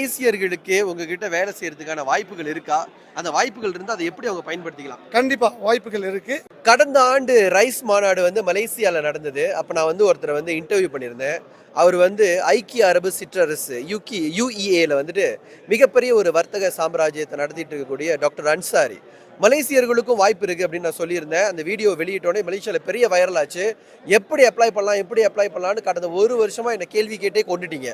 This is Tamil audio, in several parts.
மலேசியர்களுக்கு உங்ககிட்ட வேலை செய்யறதுக்கான வாய்ப்புகள் இருக்கா? அந்த வாய்ப்புகள் இருந்தால் அதை எப்படி அவங்க பயன்படுத்திக்கலாம்? கண்டிப்பாக வாய்ப்புகள் இருக்குது கடந்த ஆண்டு ரைஸ் மாநாடு வந்து மலேசியாவில் நடந்தது. அப்போ நான் வந்து ஒருத்தரை வந்து இன்டர்வியூ பண்ணியிருந்தேன். அவர் வந்து ஐக்கிய அரபு சிற்றரசு யூகி யூஇஏல வந்துட்டு மிகப்பெரிய ஒரு வர்த்தக சாம்ராஜ்யத்தை நடத்திட்டு இருக்கக்கூடிய டாக்டர் அன்சாரி. மலேசியர்களுக்கும் வாய்ப்பு இருக்குது அப்படின்னு நான் சொல்லியிருந்தேன். அந்த வீடியோ வெளியிட்டோடனே மலேசியாவில் பெரிய வைரல் ஆச்சு. எப்படி அப்ளை பண்ணலாம் எப்படி அப்ளை பண்ணலாம்னு கடந்த ஒரு வருஷமாக என்னை கேள்வி கேட்டே கொண்டுட்டீங்க.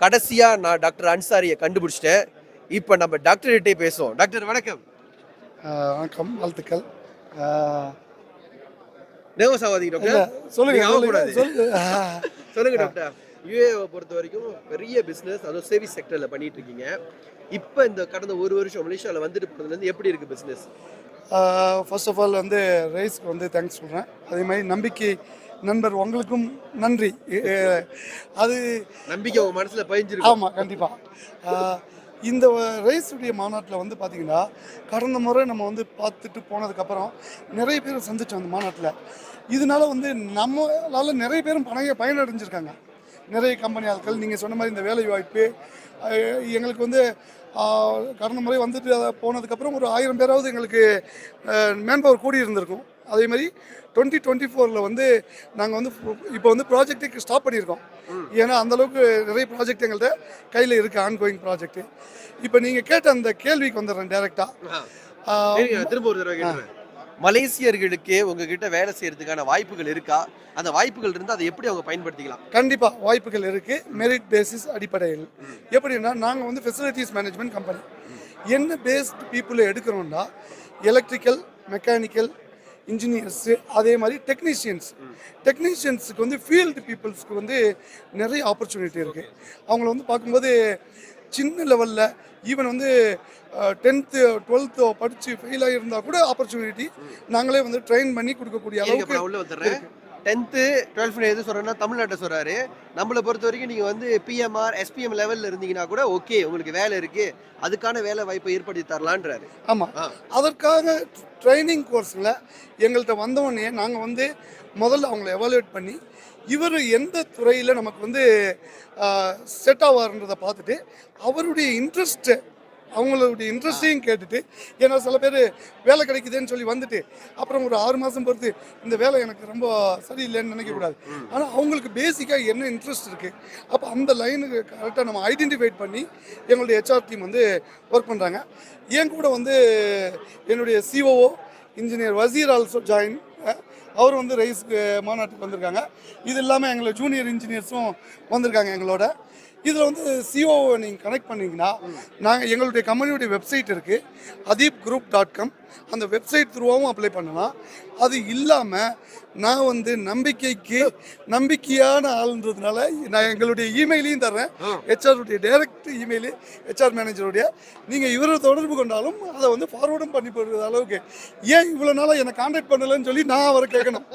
கடைசியாக நான் டாக்டர் அன்சாரியை கண்டுபிடிச்சிட்டேன். இப்போ நம்ம டாக்டர்கிட்டே பேசுவோம். டாக்டர் வணக்கம். வணக்கம். வாழ்த்துக்கள். இல்ல, டாக்டர். சொல்லுங்க சொல்லுங்க டாக்டர். யூஏவை பொறுத்த வரைக்கும் பெரிய பிசினஸ் அதுவும் சர்வீஸ் செக்டர்ல பண்ணிட்டு இருக்கீங்க. இப்போ இந்த கடந்த ஒரு வருஷம் மலேசியாவில் வந்துட்டு போனதுலேருந்து எப்படி இருக்கு பிசினஸ் ஆஹ், ஃபர்ஸ்ட் ஆஃப் ஆல் வந்து ரைஸ்க்கு வந்து தேங்க்ஸ் சொல்கிறேன் அதே மாதிரி நம்பிக்கை நண்பர் உங்களுக்கும் நன்றி. அது நம்பிக்கை உங்க மனசுல பதிஞ்சிருக்கு ஆமாம் கண்டிப்பாக இந்த ரைஸுடைய மாநாட்டில் வந்து பார்த்தீங்கன்னா கடந்த முறை நம்ம வந்து பார்த்துட்டு போனதுக்கப்புறம் நிறைய பேர் சந்திச்சோம் அந்த மாநாட்டில். இதனால வந்து நம்மளால நிறைய பேரும் பணைய பயனடைஞ்சிருக்காங்க. நிறைய கம்பெனி ஆட்கள் நீங்கள் சொன்ன மாதிரி இந்த வேலை வாய்ப்பு எங்களுக்கு வந்து கடந்த முறை வந்துட்டு அதை போனதுக்கப்புறம் ஒரு ஆயிரம் பேராவது எங்களுக்கு மேன் பவர் கூடி இருந்திருக்கும் அதே மாதிரி டுவெண்ட்டி டுவெண்ட்டி ஃபோரில் வந்து நாங்கள் வந்து இப்போ வந்து ப்ராஜெக்ட்டுக்கு ஸ்டாப் பண்ணியிருக்கோம். ஏன்னா அந்தளவுக்கு நிறைய ப்ராஜெக்ட் எங்கள்கிட்ட கையில் இருக்குது ஆன்கோயிங் ப்ராஜெக்ட்டு இப்போ நீங்கள் கேட்ட அந்த கேள்விக்கு வந்துடுறேன் டேரெக்டாக திரும்ப ஒரு தடவை மலேசியர்களுக்கு உங்ககிட்ட வேலை செய்யறதுக்கான வாய்ப்புகள் இருக்கா? அந்த வாய்ப்புகள் இருந்தால் அதை எப்படி அவங்க பயன்படுத்திக்கலாம்? கண்டிப்பாக வாய்ப்புகள் இருக்குது மெரிட் பேசிஸ் அடிப்படையில். எப்படின்னா நாங்கள் வந்து ஃபெசிலிட்டிஸ் மேனேஜ்மெண்ட் கம்பெனி என்ன பேஸ்ட் பீப்புளை எடுக்கிறோம்னா எலக்ட்ரிக்கல் மெக்கானிக்கல் இன்ஜினியர்ஸு அதே மாதிரி டெக்னீஷியன்ஸ் டெக்னீஷியன்ஸுக்கு வந்து ஃபீல்டு பீப்புள்ஸ்க்கு வந்து நிறைய ஆப்பர்ச்சுனிட்டி இருக்குது அவங்கள வந்து பார்க்கும்போது சின்ன லெவலில் ஈவன் வந்து டென்த்து டுவெல்த்தோ படித்து ஃபெயில் ஆகியிருந்தால் கூட ஆப்பர்ச்சுனிட்டி நாங்களே வந்து ட்ரெயின் பண்ணி கொடுக்கக்கூடிய அளவுக்கு உள்ள வந்துடுறேன் டென்த்து டுவெல்த் எது சொல்றேன்னா தமிழ்நாட்டை சொல்றாரு. நம்மளை பொறுத்த வரைக்கும் நீங்க வந்து பிஎம்ஆர் எஸ்பிஎம் லெவல்ல இருந்தீங்கன்னா கூட ஓகே உங்களுக்கு வேலை இருக்கு. அதுக்கான வேலை வாய்ப்பை ஏற்படுத்தி தரலான்றாரு. ஆமாம். அதற்காக ட்ரைனிங் கோர்ஸில் எங்கள்கிட்ட வந்தவொடனே நாங்கள் வந்து முதல்ல அவங்கள எவாலுவேட் பண்ணி இவர் எந்த துறையில் நமக்கு வந்து செட் ஆவார்ன்றதை பார்த்துட்டு அவருடைய இன்ட்ரெஸ்ட்டு அவங்களுடைய இன்ட்ரெஸ்டையும் கேட்டுட்டு ஏன்னா சில பேர் வேலை கிடைக்குதுன்னு சொல்லி வந்துட்டு அப்புறம் ஒரு ஆறு மாதம் பொறுத்து இந்த வேலை எனக்கு ரொம்ப சரியில்லைன்னு நினைக்கக்கூடாது. ஆனால் அவங்களுக்கு பேசிக்காக என்ன இன்ட்ரெஸ்ட் இருக்குது அப்போ அந்த லைனுக்கு கரெக்டாக நம்ம ஐடென்டிஃபைட் பண்ணி எங்களுடைய ஹெச்ஆர் டீம் வந்து ஒர்க் பண்ணுறாங்க என் கூட வந்து என்னுடைய COO engineer Wazir also join அவர் வந்து ரைஸ்க்கு மாநாட்டுக்கு வந்திருக்காங்க. இது இல்லாமல் எங்களை ஜூனியர் இன்ஜினியர்ஸும் வந்திருக்காங்க எங்களோட. இதில் வந்து சிஓவை நீங்கள் கனெக்ட் பண்ணீங்கன்னா நாங்கள் எங்களுடைய கம்பெனியுடைய வெப்சைட் இருக்குது அதீப் குரூப் டாட் காம் அந்த வெப்சைட் த்ரூவாகவும் அப்ளை பண்ணலாம். அது இல்லாமல் நான் வந்து நம்பிக்கைக்கு நம்பிக்கையான ஆளுன்றதுனால நான் எங்களுடைய இமெயிலையும் தர்றேன். ஹெச்ஆருடைய டைரக்ட் இமெயிலு ஹெச்ஆர் மேனேஜருடைய நீங்கள் இவரை தொடர்பு கொண்டாலும் அதை வந்து ஃபார்வர்டும் பண்ணி போடுற அளவுக்கு. ஏன் இவ்வளோ நாளாக என்னை காண்டாக்ட் பண்ணலைன்னு சொல்லி நான் அவரை கேட்கணும்.